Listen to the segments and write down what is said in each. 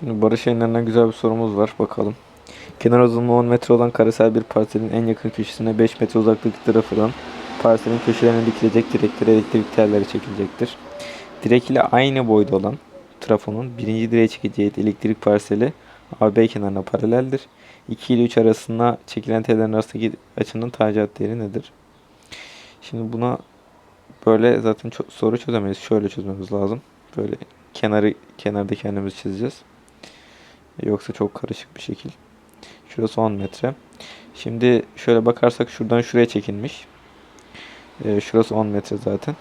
Şimdi Barış Yayınları'ndan güzel bir sorumuz var. Bakalım. Kenar uzunluğu 10 metre olan karesel bir parselin en yakın köşesine 5 metre uzaklıkta tarafından parselin köşelerine dikilecek direklere elektrik telleri çekilecektir. Direk ile aynı boyda olan trafonun birinci direğe çekeceği elektrik parseli AB kenarına paraleldir. 2 ile 3 arasında çekilen tellerin arasındaki açının tanjant değeri nedir? Şimdi buna böyle zaten çok soru çözemeyiz. Şöyle çözmemiz lazım. Böyle kenarı kenarda kendimiz çizeceğiz. Yoksa çok karışık bir şekil. Şurası 10 metre. Şimdi şöyle bakarsak şuradan şuraya çekilmiş. Ee, şurası 10 metre zaten.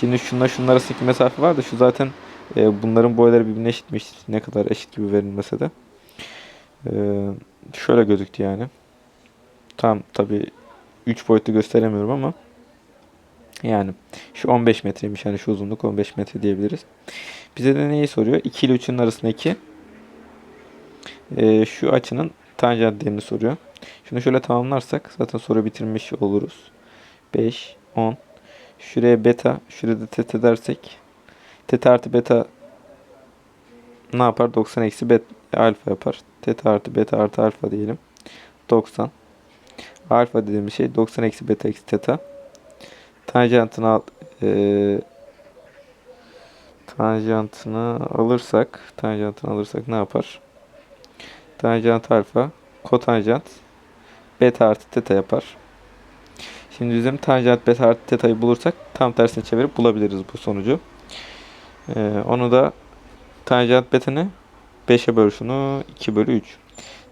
Şimdi şunla şunun arasındaki mesafe var da şu zaten e, bunların boyları birbirine eşitmiş. Ne kadar eşit gibi verilmese de. Ee, şöyle gözüktü yani. Tam tabi 3 boyutlu gösteremiyorum ama yani şu 15 metreymiş yani şu uzunluk 15 metre diyebiliriz. Bize de neyi soruyor? 2 ile 3'ün arasındaki e, şu açının tanjant değerini soruyor. Şunu şöyle tamamlarsak zaten soru bitirmiş oluruz. 5, 10. Şuraya beta, şurada teta dersek teta artı beta ne yapar? 90 eksi beta alfa yapar. Teta artı beta artı alfa diyelim. 90. Alfa dediğimiz şey 90 eksi beta eksi teta. Tanjantını al, e, tanjantını alırsak tanjantını alırsak ne yapar? Tanjant alfa kotanjant beta artı teta yapar. Şimdi bizim tanjant beta artı teta'yı bulursak tam tersine çevirip bulabiliriz bu sonucu. Ee, onu da tanjant beta ne? 5'e böl şunu 2 bölü 3.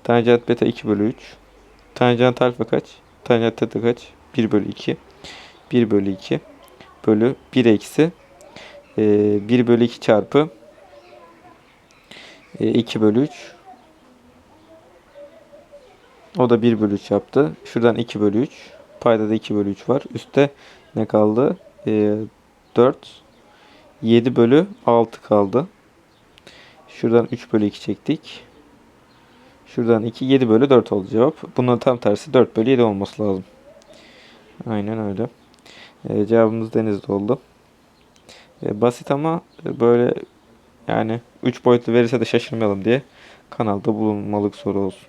Tanjant beta 2 bölü 3. Tanjant alfa kaç? Tanjant teta kaç? 1 bölü 2. 1 bölü 2 bölü 1 eksi e, 1 bölü 2 çarpı e, 2 bölü 3 o da 1 bölü 3 yaptı. Şuradan 2 bölü 3. Payda da 2 bölü 3 var. Üste ne kaldı? E, 4 7 bölü 6 kaldı. Şuradan 3 bölü 2 çektik. Şuradan 2 7 bölü 4 oldu cevap. Bunun tam tersi 4 bölü 7 olması lazım. Aynen öyle. E, cevabımız denizde oldu. E, basit ama böyle yani 3 boyutlu verirse de şaşırmayalım diye kanalda bulunmalık soru olsun.